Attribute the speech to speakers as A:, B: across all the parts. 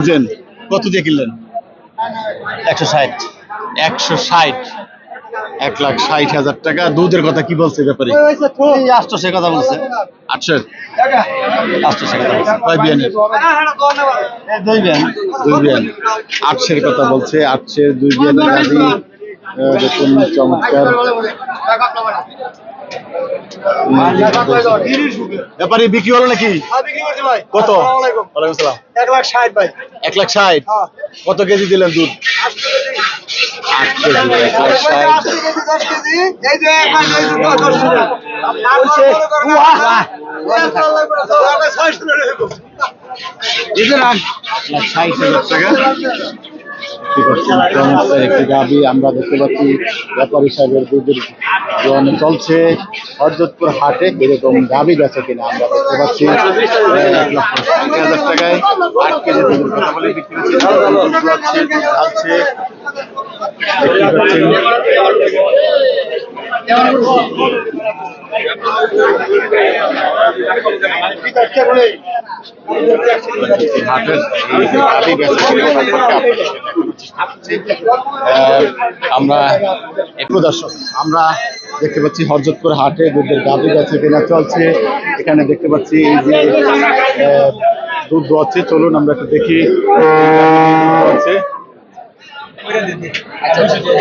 A: কিনছেন কত দিয়ে কিনলেন?
B: একশো ষাট।
A: একশো ষাট। এক লাখ ষাট হাজার টাকা। দুধের কথা কি বলছে ব্যাপারে?
B: আটশো সে কথা বলছে।
A: আটশো
B: আটশো সে কথা বলছে।
A: কয় বিয়ানের
B: দুই ব্যান
A: দুই বিয়ান আটশের কথা বলছে। আটশের দুই বিয়ানের গাড়ি দেখুন চমৎকার। ব্যাপারে বিক্রি হলো নাকি? কত? ওয়ালাইকুম সালাম।
C: এক লাখ ষাট। ভাই
A: এক লাখ ষাট। কত কেজি দিলেন দুধ টাকা। ঠিক আছে চমৎকার একটি গাবি আমরা দেখতে পাচ্ছি ব্যাপারী সাহেবের দুধের দোকানে চলছে হরজতপুর হাটে এরকম গাবি বেচা কিনা আমরা দেখতে পাচ্ছি। এক লক্ষ ষাট হাজার টাকায় আট কেজি দুধের কথা বলে বিক্রি হচ্ছে। ঢালছে দেখতে আমরা একটু দর্শক আমরা দেখতে পাচ্ছি হরজতপুর হাটে দুধের গাভি বেচা কেনা চলছে। এখানে দেখতে পাচ্ছি এই যে দুধ দোয়াচ্ছে চলুন আমরা একটু দেখি আছে হরজতপুর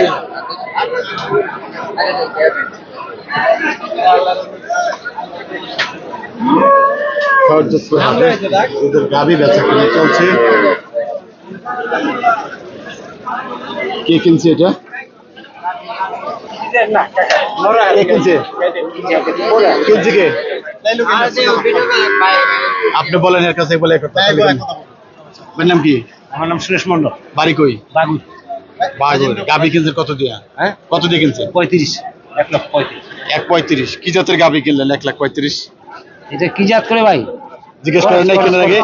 A: দুধের গাভি বেচা কেনা চলছে কে কিনছে এটা কিনছে কিনছে আপনি বলেন এর কাছে বলে। আপনার নাম কি?
B: আমার নাম সুরেশ মন্ডল
A: বাড়ি কই?
B: বাগু
A: বাগুর গাভি কিনছেন কত দিয়া?
B: হ্যাঁ?
A: কত দিয়ে কিনছেন?
B: পঁয়ত্রিশ। এক লক্ষ পঁয়ত্রিশ।
A: এক পঁয়ত্রিশ। কি জাতের গাভি কিনলেন? এক লাখ পঁয়ত্রিশ।
B: এটা কি জাত করে ভাই?
A: জিজ্ঞেস করেন নাই কেনার আগে।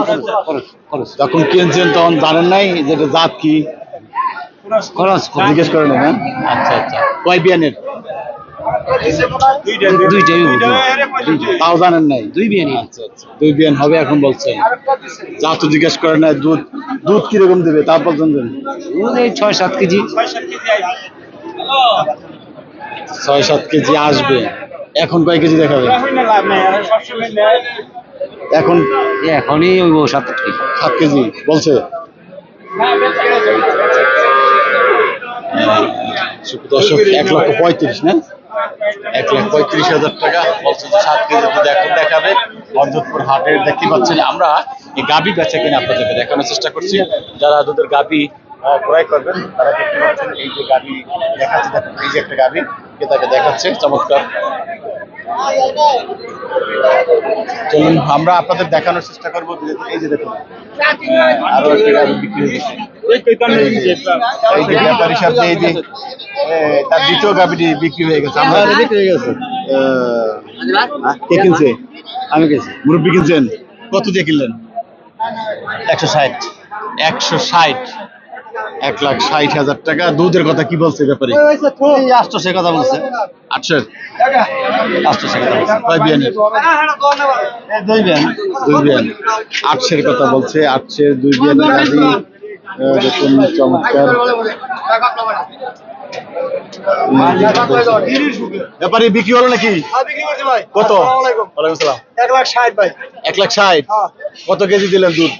A: যখন কিনছেন তখন জানেন নাই যে এটা জাত কি। জিজ্ঞেস করেন নাই, হ্যাঁ? আচ্ছা আচ্ছা। কয় বিয়ানের?
B: দুইটাই
A: তাও জানেন নাই?
B: দুই
A: আচ্ছা আচ্ছা। দুই বিয়ান হবে এখন বলছেন। যা তো জিজ্ঞেস করেন নাই দুধ দুধ কীরকম দেবে? তারপর জানবেন।
B: দুধ এই ছয় সাত কেজি।
A: ছয় সাত কেজি আসবে। এখন কয় কেজি দেখাবে? এখন
B: এখনই ওই সাত আট কেজি।
A: সাত কেজি বলছে। দর্শক এক লক্ষ পঁয়ত্রিশ না? এক লাখ পঁয়ত্রিশ হাজার টাকা বলছে যে সাত কেজি দুধ এখন দেখাবে অর্ধপুর হাটের দেখতে পাচ্ছেন আমরা এই গাবি বেচা কিনে আপনাদেরকে দেখানোর চেষ্টা করছি। যারা দুধের গাবি আহ, ক্রয় করবেন তারা দেখতে পাচ্ছেন এই যে গাবি দেখাচ্ছে এই যে একটা গাবি। তাকে দেখাচ্ছে? চমৎকার। চলুন আমরা আপনাদের দেখানোর চেষ্টা করব। এই যে দেখুন আরও একটা বিক্রি এই যে ব্যাপারীর সাথে এই যে তার দ্বিতীয় বিক্রি হয়ে গেছে। আমরা বিক্রি হয়ে গেছে। কে কিনছে?
B: আমি গেছি
A: মুরব্বী কিনছেন? কত দিয়ে কিনলেন?
B: একশো ষাট।
A: একশো ষাট। এক লাখ ষাট হাজার টাকা। দুধের কথা কি বলছে ব্যাপারে?
B: আটশো সে কথা বলছে।
A: আটশো
B: আটশো সে কথা বলছে।
A: কয় বিয়ানের
B: দুই ব্যান।
A: দুই বিয়ান। আটশের কথা বলছে আটশের দুই বিয়ানি গাড়ি দেখুন চমৎকার। ব্যাপারে বিক্রি হলো নাকি? কত? ওয়ালাইকুম সালাম।
C: এক লাখ ষাট ভাই।
A: এক লাখ ষাট?
C: হ্যাঁ।
A: কত কেজি দিলেন দুধ?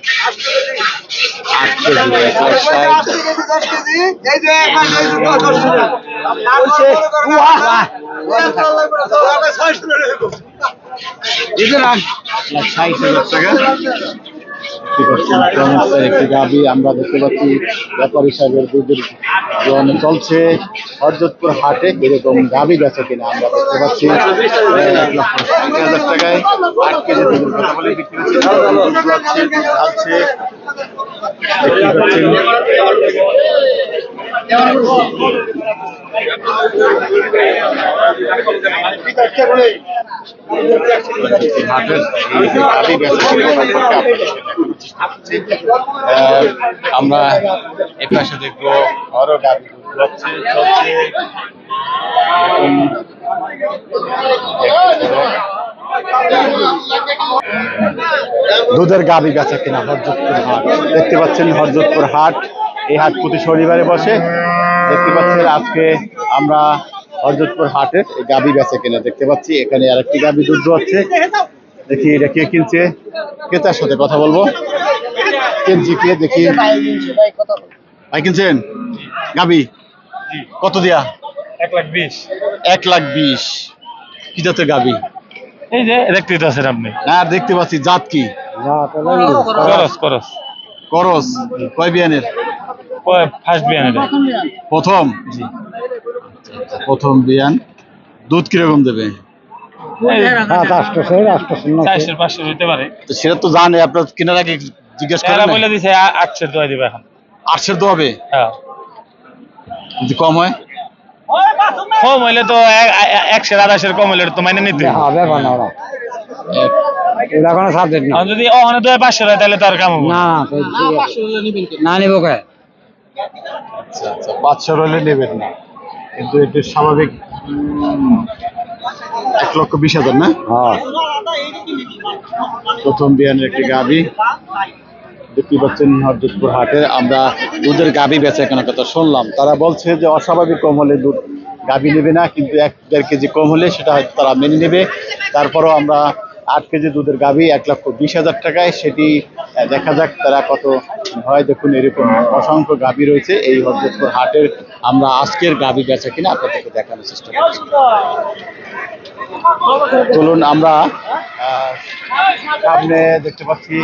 A: টাকা। একটি গাবি আমরা দেখতে পাচ্ছি। ব্যাপারী সাহেবের দুধের দোকানে চলছে। হরজতপুর হাটে এরকম গাবি বেচা কিনা আমরা দেখতে পাচ্ছি। হাজার টাকায় আট কেজি দেখতে পাচ্ছেন হাটের গাবি কিনা আহ, আমরা এ পাশে দেখব আরও যাচ্ছে চলছে। পাবো। দুধের গাবি বেচা কিনা হরজতপুর হাট। দেখতে পাচ্ছেন হরজতপুর হাট। এই হাট প্রতি শনিবারে বসে। দেখতে পাচ্ছেন আজকে আমরা হরজতপুর হাটের এই গাবি বেচা কিনা দেখতে পাচ্ছি। এখানে আরেকটি গাবি দুধ হচ্ছে দেখি এটা কে কিনছে। ক্রেতার সাথে কথা বলব। কে দেখি। ভাই কিনছেন গাবি? কত দিয়া?
D: এক লাখ বিশ।
A: এক লাখ বিশ। কি জাতের গাবি?
D: এই যে দেখতে আছেন আপনি।
A: না দেখতে পাচ্ছি। জাত কি?
D: করস করস।
A: করস কয় বিয়ানের?
D: ফার্স্ট বিয়ান এটা
A: প্রথম প্রথম? বিয়ান। দুধ কীরকম দেবে? তো সেটা তো জানে। আপনার কেনার আগে জিজ্ঞেস
D: এরা
A: করেন
D: বলে দিছে আটশো দোয়া দিবে এখন।
A: আটশের তো হবে?
D: হ্যাঁ।
A: যদি কম হয়?
D: কম হইলে তো এক- এক- একশো আড়াইশের কম হইলে তো মাইনে নিতে। হবে।
A: এক-
D: আর যদি ওখানে তো পাঁচশো হয় তাহলে তো আর কাম হবে না।
A: আচ্ছা আচ্ছা পাঁচশো হলে নেবেন না। কিন্তু এটা স্বাভাবিক এক লক্ষ বিশ হাজার না? প্রথম বিয়ানের একটি গাবি। দেখতে পাচ্ছেন হরজতপুর হাটে আমরা দুধের গাবি বেচা কেনা কথা শুনলাম। তারা বলছে যে অস্বাভাবিক কম হলে দুধ গাবি নেবে না, কিন্তু এক দেড় কেজি কম হলে সেটা হয়তো তারা মেনে নেবে। তারপরও আমরা আট কেজি দুধের গাবি এক লক্ষ বিশ হাজার টাকায় সেটি দেখা যাক তারা কত হয় দেখুন, এরকম অসংখ্য গাবি রয়েছে এই হরজতপুর হাটের। আমরা আজকের গাবি বেচা কিনা আপনাদেরকে দেখানোর চেষ্টা করছি। চলুন আমরা সামনে দেখতে পাচ্ছি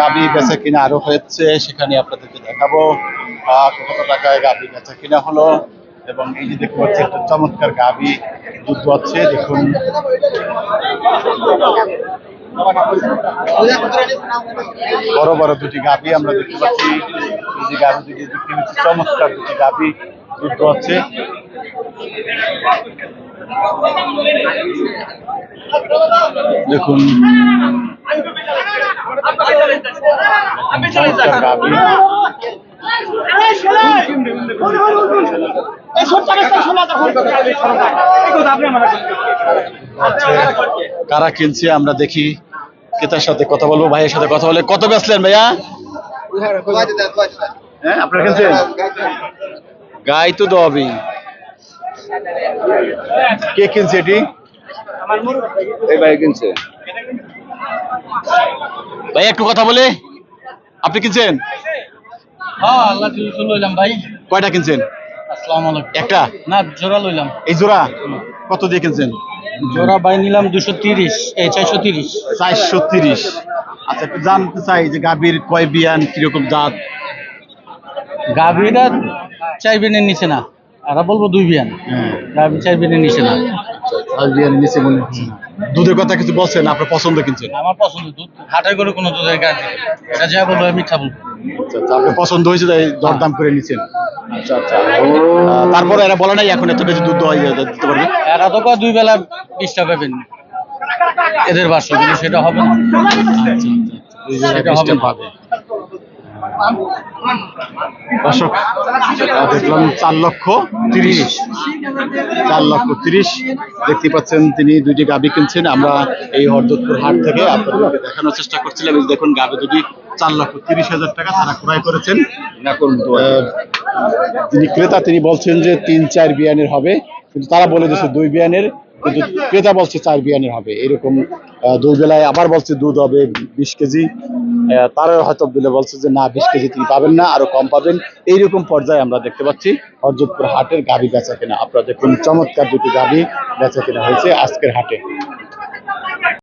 A: গাবি বেচা কিনা আরও হয়েছে, সেখানে আপনাদেরকে দেখাবো কত টাকায় গাবি বেচা কিনা হলো, এবং এই যে দেখতে পাচ্ছি, একটা চমৎকার গাবি দুধ হচ্ছে দেখুন। বড় বড় দুটি গাবি আমরা দেখতে পাচ্ছি, এই যে গাবি দুটি চমৎকার দুটি গাবি দুধ হচ্ছে দেখুন কারা কিনছে আমরা দেখি ক্রেতার সাথে কথা বলব ভাইয়ের সাথে কথা বলে। কত বেচলেন ভাইয়া? হ্যাঁ আপনারা কিনছেন? গাই তো দবি। কে কিনছে এটি? এই ভাই কিনছে। ভাই একটু কথা বলে। আপনি কিনছেন?
B: হ্যাঁ ভাই।
A: কয়টা কিনছেন? একটা?
B: না জোড়া লইলাম।
A: এই জোড়া? কত দিয়ে কিনছেন?
B: জোড়া বাই নিলাম দুশো তিরিশ। এই চারশো তিরিশ।
A: চারশো তিরিশ। আচ্ছা একটু জানতে চাই যে গাভীর কয় বিয়ান কীরকম জাত?
B: গাভীরা চার বিয়ানের নিচে না। এরা বলব দুই বিয়ান। গাভী চার বিয়ানের নিচে না।
A: চার বিয়ান নিচে মনে হচ্ছে দুধের কথা কিছু বলছেন? আপনার পছন্দ কিনছেন?
B: আমার পছন্দ দুধ। হাটের করে কোনো দুধের গাড়ি এটা যা বলব আমি বলব।
A: আচ্ছা আচ্ছা আপনার পছন্দ হয়েছে তাই দরদাম করে নিচ্ছেন আচ্ছা আচ্ছা। তারপরে এরা বলে নাই এখন এত বেশি দুধ দেওয়া দিতে পারবে
B: এরা তো দুই বেলা বিশটা পাবেন এদের বাস কিন্তু সেটা হবে না। সেটা হবে
A: দর্শক দেখলাম চার লক্ষ তিরিশ। চার লক্ষ তিরিশ। দেখতে পাচ্ছেন তিনি দুইটি গাবি কিনছেন। আমরা এই হরদত্তপুর হাট থেকে আপনাদেরকে দেখানোর চেষ্টা করছিলাম। এই দেখুন গাবি দুটি চার লক্ষ তিরিশ হাজার টাকা তারা ক্রয় করেছেন। যিনি ক্রেতা তিনি বলছেন যে তিন চার বিয়ানের হবে। কিন্তু তারা বলে দিচ্ছে দুই বিয়ানের। কিন্তু ক্রেতা বলছে চার বিয়ানের হবে। এরকম দুই বেলায় আবার বলছে দুধ হবে বিশ কেজি। তারাও হয়তো বলে বলছে যে, না, বিশ কেজি তিনি পাবেন না, আরও কম পাবেন। এইরকম পর্যায়ে আমরা দেখতে পাচ্ছি হরজতপুর হাটের গাভী বেচা কেনা। আপনারা দেখুন, চমৎকার দুটি গাভী বেচা কেনা হয়েছে আজকের হাটে।